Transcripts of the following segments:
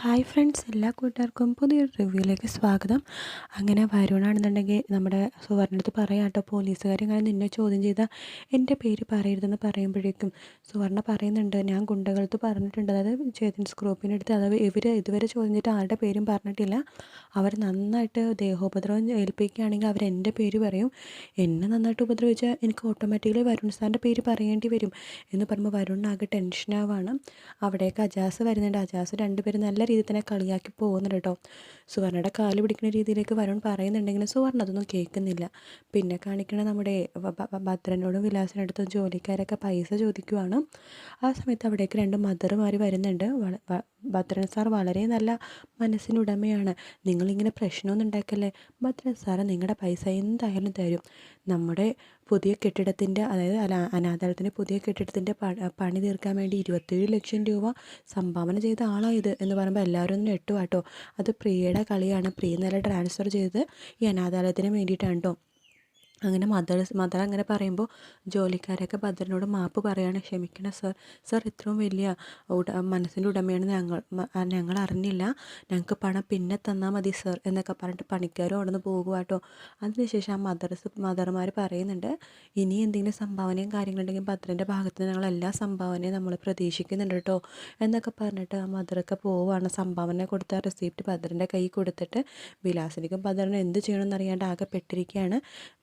Hi friends എല്ലാ കൂട്ടുകാർക്കും പുതിയൊരു റിവ്യൂയിലേക്ക് സ്വാഗതം. അങ്ങനെ വരുണാണെന്നുണ്ടെങ്കിൽ നമ്മുടെ സുവർണടുത്ത് പറയാം കേട്ടോ പോലീസുകാർ ഇങ്ങനെ നിന്നെ ചോദ്യം ചെയ്ത എന്റെ പേര് പറയരുതെന്ന് പറയുമ്പോഴേക്കും സുവർണ പറയുന്നുണ്ട് ഞാൻ ഗുണ്ടകൾക്ക് പറഞ്ഞിട്ടുണ്ട് അതായത് ചേതൻസ് ഗ്രൂപ്പിന്റെ അടുത്ത് അതായത് ഇവർ ഇതുവരെ ചോദ്യം ചെയ്തിട്ട് ആരുടെ പേരും പറഞ്ഞിട്ടില്ല. അവർ നന്നായിട്ട് ദേഹോപദ്രവം ഏൽപ്പിക്കുകയാണെങ്കിൽ അവർ എന്റെ പേര് പറയും. എന്നെ നന്നായിട്ട് ഉപദ്രവിച്ചാൽ എനിക്ക് ഓട്ടോമാറ്റിക്കലി വരുൺ സാറിന്റെ പേര് പറയേണ്ടി വരും. എന്ന് പറയുമ്പോൾ വരുണിനാകെ ടെൻഷനാവാണ് അവിടേക്ക് അജാസ് വരുന്നുണ്ട്. അജാസ് രണ്ടുപേരും നല്ല രീതിയിൽ തന്നെ കളിയാക്കി പോകുന്നുണ്ട് കേട്ടോ. സുവർണയുടെ കാൽ പിടിക്കുന്ന രീതിയിലേക്ക് വരുൺ പറയുന്നുണ്ടെങ്കിലും സുവർണ അതൊന്നും കേൾക്കുന്നില്ല. പിന്നെ കാണിക്കണ നമ്മുടെ ഭദ്രനോടും വിലാസിനടുത്തും ജോലിക്കാരൊക്കെ പൈസ ചോദിക്കുവാണ്. ആ സമയത്ത് അവിടേക്ക് രണ്ട് മദർമാർ വരുന്നുണ്ട്. ഭദ്രൻ സാർ വളരെ നല്ല മനസ്സിനുടമയാണ്. നിങ്ങളിങ്ങനെ പ്രശ്നമൊന്നും ഉണ്ടാക്കല്ലേ? ഭദ്രൻ സാറ് നിങ്ങളുടെ പൈസ എന്തായാലും തരും. നമ്മുടെ പുതിയ കെട്ടിടത്തിന്റെ അതായത് അല അനാഥാലയത്തിന്റെ പുതിയ കെട്ടിടത്തിന്റെ പണി തീർക്കാൻ വേണ്ടി ഇരുപത്തേഴ് ലക്ഷം രൂപ സംഭാവന ചെയ്ത ആളായത് എന്ന് പറയുമ്പോൾ എല്ലാവരും ഒന്ന് എട്ടുവാട്ടോ അത് പ്രിയയുടെ കളിയാണ്. പ്രിയ നല്ല ട്രാൻസ്ഫർ ചെയ്ത് ഈ അനാഥാലയത്തിന് വേണ്ടിയിട്ടാണ് കേട്ടോ അങ്ങനെ മദർ മദർ അങ്ങനെ പറയുമ്പോൾ ജോലിക്കാരൊക്കെ ഭദ്രനോട് മാപ്പ് പറയാണ് ക്ഷമിക്കണം സർ. സർ ഇത്രയും വലിയ ഉട മനസ്സിന്റെ ഉടമയാണ് ഞങ്ങൾ ഞങ്ങൾ അറിഞ്ഞില്ല. ഞങ്ങൾക്ക് പണം പിന്നെ തന്നാൽ മതി സർ എന്നൊക്കെ പറഞ്ഞിട്ട് പണിക്കാരും അവിടെ നിന്ന് പോകുക അതിനുശേഷം ആ മദർസ് മദർമാർ പറയുന്നുണ്ട് ഇനി എന്തെങ്കിലും സംഭാവനയും കാര്യങ്ങളുണ്ടെങ്കിൽ ഭദ്രന്റെ ഭാഗത്ത് നിന്ന് ഞങ്ങൾ എല്ലാ സംഭാവനയും നമ്മൾ പ്രതീക്ഷിക്കുന്നുണ്ട് കേട്ടോ എന്നൊക്കെ പറഞ്ഞിട്ട് ആ മദറൊക്കെ പോവുകയാണ് സംഭാവന കൊടുത്ത റെസിപ്റ്റ് ഭദ്രന്റെ കൈ കൊടുത്തിട്ട് വിലാസിനിക്കും ഭദ്രനും എന്ത് ചെയ്യണമെന്ന് അറിയാണ്ട് ആകെ പെട്ടിരിക്കുകയാണ്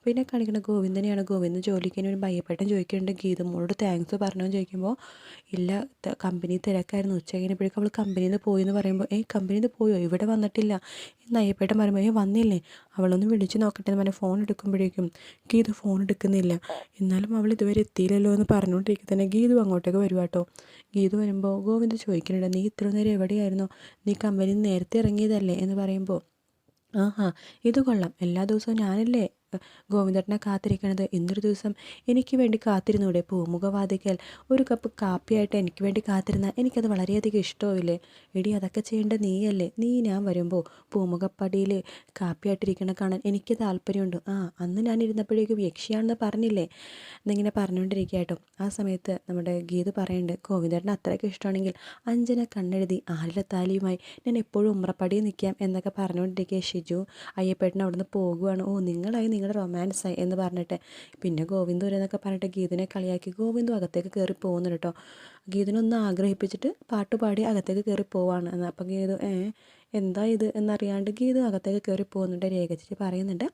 പിന്നെ കാണിക്കുന്ന ഗോവിന്ദനെയാണ്. ഗോവിന്ദൻ ജോലിക്ക് ഒരു ഭയപ്പെട്ടൻ ചോദിക്കുന്നുണ്ട്. ഗീതമോളോട് താങ്ക്സ് പറഞ്ഞു ചോദിക്കുമ്പോൾ ഇല്ല കമ്പനി തിരക്കായിരുന്നു. ഉച്ച കഴിഞ്ഞപ്പോഴേക്കും അവൾ കമ്പനിയിൽ നിന്ന് പോയി എന്ന് പറയുമ്പോൾ ഏ കമ്പനിയിൽ നിന്ന് പോയോ? ഇവിടെ വന്നിട്ടില്ല. എന്ന് അയ്യപ്പേട്ടൻ പറയുമ്പോൾ ഏ വന്നില്ലേ? അവളൊന്ന് വിളിച്ച് നോക്കട്ടെ എന്ന് പറഞ്ഞാൽ ഫോൺ എടുക്കുമ്പോഴേക്കും ഗീതു ഫോൺ എടുക്കുന്നില്ല. എന്നാലും അവൾ ഇതുവരെ എത്തിയില്ലല്ലോ എന്ന് പറഞ്ഞുകൊണ്ടിരിക്കുക തന്നെ ഗീതു അങ്ങോട്ടേക്ക് വരുവാട്ടോ ഗീതു വരുമ്പോൾ ഗോവിന്ദ് ചോദിക്കുന്നുണ്ട് നീ ഇത്ര നേരം എവിടെയായിരുന്നു? നീ നിന്ന് നേരത്തെ ഇറങ്ങിയതല്ലേ? എന്ന് പറയുമ്പോൾ ആഹാ ഇത് കൊള്ളാം. എല്ലാ ദിവസവും ഞാനല്ലേ ഗോവിന്ദേട്ടനെ കാത്തിരിക്കണത്. ഇന്നൊരു ദിവസം എനിക്ക് വേണ്ടി കാത്തിരുന്നൂടെ? പൂമുഖവാതിക്കൽ. ഒരു കപ്പ് കാപ്പിയായിട്ട് എനിക്ക് വേണ്ടി കാത്തിരുന്ന എനിക്കത് വളരെയധികം ഇഷ്ടമില്ലേ എടി അതൊക്കെ ചെയ്യേണ്ട നീയല്ലേ? നീ ഞാൻ വരുമ്പോൾ പൂമുഖപ്പടിയിൽ കാപ്പിയായിട്ടിരിക്കണ കാണാൻ എനിക്ക് താല്പര്യമുണ്ട്. ആ അന്ന് ഞാൻ ഇരുന്നപ്പോഴേക്കും യക്ഷിയാണെന്ന് പറഞ്ഞില്ലേ? എന്നിങ്ങനെ പറഞ്ഞുകൊണ്ടിരിക്കുക ആ സമയത്ത് നമ്മുടെ ഗീത് പറയുന്നുണ്ട് ഗോവിന്ദേട്ടൻ അത്രയ്ക്ക് ഇഷ്ടമാണെങ്കിൽ അഞ്ജന കണ്ണെഴുതി ആലിലത്താലിയുമായി ഞാൻ എപ്പോഴും ഉമ്രപ്പടി നിൽക്കാം എന്നൊക്കെ പറഞ്ഞുകൊണ്ടിരിക്കുക ഷിജു. അയ്യപ്പേട്ടൻ അവിടുന്ന് പോകുവാണ്. ഓ നിങ്ങളായി നിങ്ങളുടെ റൊമാൻസായി എന്ന് പറഞ്ഞിട്ട്. പിന്നെ ഗോവിന്ദു എന്നൊക്കെ പറഞ്ഞിട്ട് ഗീതനെ കളിയാക്കി ഗോവിന്ദു അകത്തേക്ക് കയറി പോകുന്നുണ്ട് കേട്ടോ ഗീതനൊന്ന് ആഗ്രഹിപ്പിച്ചിട്ട് പാട്ടുപാടി അകത്തേക്ക് കയറി പോവാണ്. എന്ന് അപ്പം ഗീതു എന്താ ഇത് എന്നറിയാണ്ട് ഗീതു അകത്തേക്ക് കയറി പോകുന്നുണ്ട് രേഖച്ചിട്ട് പറയുന്നുണ്ട്.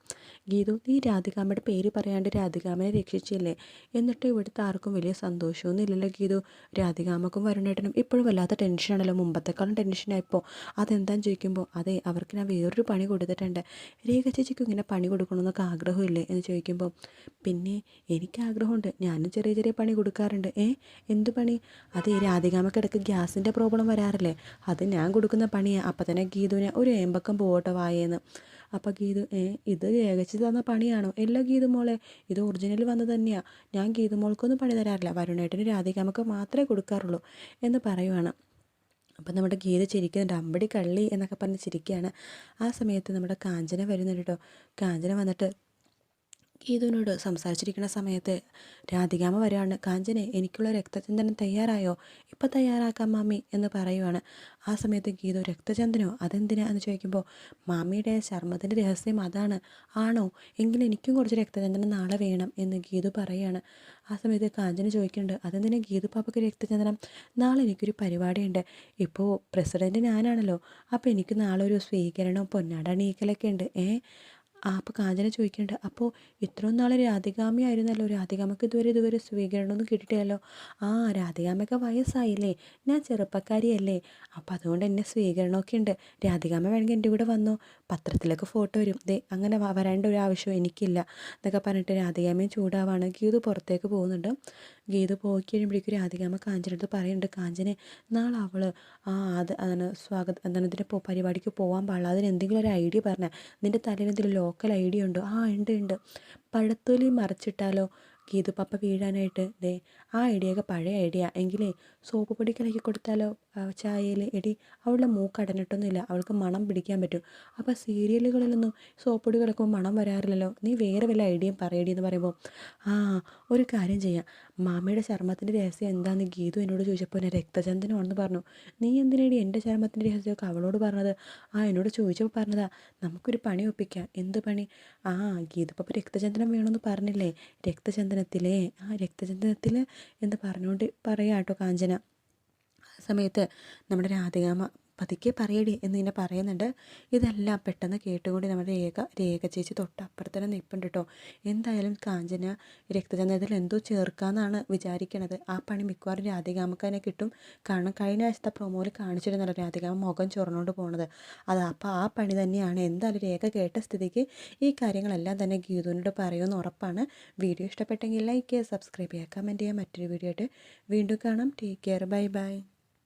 ഗീതു നീ രാധികാമ്മയുടെ പേര് പറയാണ്ട് രാധികാമ്മനെ രക്ഷിച്ചില്ലേ? എന്നിട്ട് ഇവിടുത്തെ ആർക്കും വലിയ സന്തോഷമൊന്നും ഇല്ലല്ലോ ഗീതു. രാധികാമ്മക്കും വരുണേട്ടനും ഇപ്പോഴും വല്ലാത്ത ടെൻഷനാണല്ലോ മുമ്പത്തെക്കാളും ടെൻഷനായിപ്പോൾ അതെന്താന്ന് ചോദിക്കുമ്പോൾ അതെ അവർക്ക് ഞാൻ വേറൊരു പണി കൊടുത്തിട്ടുണ്ട്. രേഖ ചേച്ചിക്കും ഇങ്ങനെ പണി കൊടുക്കണമെന്നൊക്കെ ആഗ്രഹമില്ലേ? എന്ന് ചോദിക്കുമ്പോൾ പിന്നെ എനിക്ക് ആഗ്രഹമുണ്ട് ഞാനും ചെറിയ ചെറിയ പണി കൊടുക്കാറുണ്ട്. ഏ? എന്ത് പണി? അത് ഈ രാധികാമ്മക്ക് ഗ്യാസിന്റെ പ്രോബ്ലം വരാറില്ലേ? അത് ഞാൻ കൊടുക്കുന്ന പണിയാണ് അപ്പം തന്നെ ഗീതുവിനെ ഒരു ഏമ്പക്കം പോകട്ടെ വായേന്ന്. അപ്പോൾ ഗീതു ഏ ഇത് രേഖച്ച് തന്ന പണിയാണോ? എല്ലാ ഗീതു മോളെ ഇത് ഒറിജിനൽ വന്നത് തന്നെയാണ് ഞാൻ ഗീതു മോൾക്കൊന്നും പണി തരാറില്ല. വരുണേട്ടന് രാധികാമ്മക്ക് മാത്രമേ കൊടുക്കാറുള്ളൂ എന്ന് പറയുവാണ്. അപ്പം നമ്മുടെ ഗീത ചിരിക്കുന്നുണ്ട് അമ്പടി കള്ളി എന്നൊക്കെ പറഞ്ഞ് ചിരിക്കുകയാണ് ആ സമയത്ത് നമ്മുടെ കാഞ്ചന വരുന്നുണ്ട് കേട്ടോ കാഞ്ചന വന്നിട്ട് ഗീതുവിനോട് സംസാരിച്ചിരിക്കുന്ന സമയത്ത് രാധികാമ വരികയാണ് കാഞ്ചനെ എനിക്കുള്ള രക്തചന്ദനം തയ്യാറായോ? ഇപ്പം തയ്യാറാക്കാം മാമി എന്ന് പറയുവാണ്. ആ സമയത്ത് ഗീതു രക്തചന്ദനോ? അതെന്തിനാ? എന്ന് ചോദിക്കുമ്പോൾ മാമിയുടെ ചർമ്മത്തിന്റെ രഹസ്യം അതാണ്. ആണോ? എങ്കിലും എനിക്കും കുറച്ച് രക്തചന്ദനം നാളെ വേണം എന്ന് ഗീതു പറയുകയാണ് ആ സമയത്ത് കാഞ്ചന ചോദിക്കുന്നുണ്ട് അതെന്തിനാ ഗീതു പാപ്പയ്ക്ക് രക്തചന്ദനം? നാളെ എനിക്കൊരു പരിപാടിയുണ്ട്. ഇപ്പോൾ പ്രസിഡന്റ് ഞാനാണല്ലോ. അപ്പോൾ എനിക്ക് നാളെ ഒരു സ്വീകരണവും പൊന്നാട അണിയിക്കലൊക്കെ ഉണ്ട്. ഏ? ആ അപ്പോൾ കാഞ്ചന ചോദിക്കുന്നുണ്ട് അപ്പോൾ ഇത്രയും നാൾ രാധികാമി ആയിരുന്നല്ലോ രാധികാമ്മക്ക് ഇതുവരെ ഇതുവരെ സ്വീകരണമൊന്നും കിട്ടിയല്ലോ ആ രാധികാമ്മയ്ക്ക് വയസ്സായില്ലേ ഞാൻ ചെറുപ്പക്കാരിയല്ലേ അപ്പോൾ അതുകൊണ്ട് എന്നെ സ്വീകരണമൊക്കെ ഉണ്ട് രാധികാമ്മ വേണമെങ്കിൽ എന്റെ കൂടെ വന്നോ പത്രത്തിലൊക്കെ ഫോട്ടോ വരും ദേ അങ്ങനെ വരേണ്ട ഒരു ആവശ്യം എനിക്കില്ല എന്നൊക്കെ പറഞ്ഞിട്ട് രാധികാമ്മയും ചൂടാവാണ് ഗീതു പുറത്തേക്ക് പോകുന്നുണ്ട്. ഗീതു പോയി കഴിയുമ്പോഴേക്കും രാധികാമ്മ കാഞ്ചനടുത്ത് പറയുന്നുണ്ട് കാഞ്ചനെ നാളെ അവൾ ആ അത് അതാണ് സ്വാഗത എന്താണ് പരിപാടിക്ക് പോകാൻ പാടില്ല. അതിന് എന്തെങ്കിലും ഒരു ഐഡിയ പറഞ്ഞാൽ നിന്റെ തലയിൽ എന്തെങ്കിലും ലോക്കൽ ഐഡിയ ഉണ്ടോ? ആ ഉണ്ട് ഉണ്ട്. പഴത്തൊലി മറിച്ചിട്ടാലോ ഗീതു പപ്പ വീഴാനായിട്ട്? ദേ ആ ഐഡിയൊക്കെ പഴയ ഐഡിയ. എങ്കിലേ സോപ്പ് പൊടി കലക്കി കൊടുത്താലോ ചായയിൽ എടി അവളുടെ മൂക്ക് അടഞ്ഞിട്ടൊന്നുമില്ല. അവൾക്ക് മണം പിടിക്കാൻ പറ്റും. അപ്പോൾ സീരിയലുകളിലൊന്നും സോപ്പ് പൊടി കിടക്കുമ്പോൾ മണം വരാറില്ലല്ലോ? നീ വേറെ വല്ല ഐഡിയയും പറയടി എന്ന് പറയുമ്പോൾ. ആ ഒരു കാര്യം ചെയ്യാം. മാമയുടെ ചർമ്മത്തിന്റെ രഹസ്യം എന്താണെന്ന് ഗീതു എന്നോട് ചോദിച്ചപ്പോൾ എന്നെ രക്തചന്ദനമാണെന്ന് പറഞ്ഞു. നീ എന്തിനേടി എന്റെ ചർമ്മത്തിന്റെ രഹസ്യമൊക്കെ അവളോട് പറഞ്ഞത്? ആ എന്നോട് ചോദിച്ചപ്പോൾ പറഞ്ഞതാ. നമുക്കൊരു പണി ഒപ്പിക്കാം. എന്ത് പണി? ആ ഗീതു പപ്പ രക്തചന്ദനം വേണമെന്ന് പറഞ്ഞില്ലേ? രക്തചന്ദനത്തിലേ? ആ രക്തചന്ദനത്തിൽ എന്ന് പറഞ്ഞുകൊണ്ട് പറയാം കേട്ടോ കാഞ്ചന സമയത്ത് നമ്മുടെ രാധികാമ്മ പതുക്കെ പറയടി എന്ന് ഇങ്ങനെ പറയുന്നുണ്ട്. ഇതെല്ലാം പെട്ടെന്ന് കേട്ടുകൂടി നമ്മുടെ രേഖ രേഖ ചേച്ചി തൊട്ടപ്പുറത്ത് തന്നെ നിൽപ്പുണ്ട് കേട്ടോ എന്തായാലും കാഞ്ചന രക്തചന്ദ്രത്തിൽ എന്തോ ചേർക്കാമെന്നാണ് വിചാരിക്കണത്. ആ പണി മിക്കവാറും രാധികാമ്മക്ക് തന്നെ കിട്ടും. കാരണം കഴിഞ്ഞ ആഴ്ചത്തെ പ്രൊമോയിൽ കാണിച്ചിരുന്നല്ലോ രാധികാമ മുഖം ചൊറന്നുകൊണ്ട് പോണത്. അത് അപ്പോൾ ആ പണി തന്നെയാണ്. എന്തായാലും രേഖ കേട്ട സ്ഥിതിക്ക് ഈ കാര്യങ്ങളെല്ലാം തന്നെ ഗീതുവിനോട് പറയുമെന്ന് ഉറപ്പാണ്. വീഡിയോ ഇഷ്ടപ്പെട്ടെങ്കിൽ ലൈക്ക് ചെയ്യുക സബ്സ്ക്രൈബ് ചെയ്യുക കമന്റ് ചെയ്യുക. മറ്റൊരു വീഡിയോ ആയിട്ട് വീണ്ടും കാണാം. Take care bye bye